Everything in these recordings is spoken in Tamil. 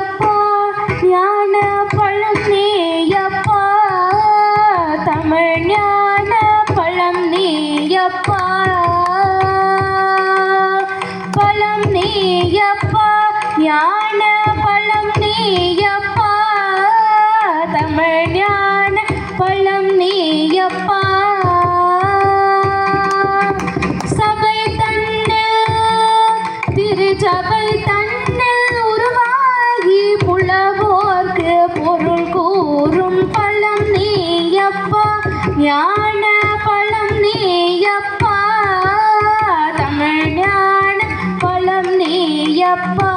நீயப்பா ஞான பழம் நீயப்பா. தமிழ் ஞான பழம் நீயப்பா. பழம் நீயப்பா ஞான பழம் நீயப்பா. தமிழ் ஞான பழம் நீயப்பா. சபை தன்ன திருச்சபை புலவோர்க்கு பொருள் கூறும் பழம் நீயப்பா ஞான பழம் நீயப்பா தமிழ் ஞான பழம் நீயப்பா.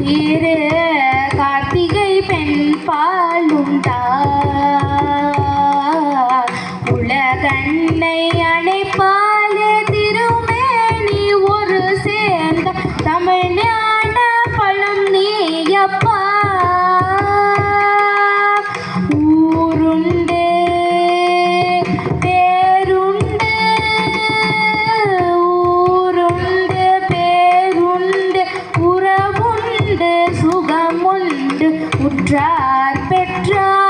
তীরে உற்றார் பெற்றார்.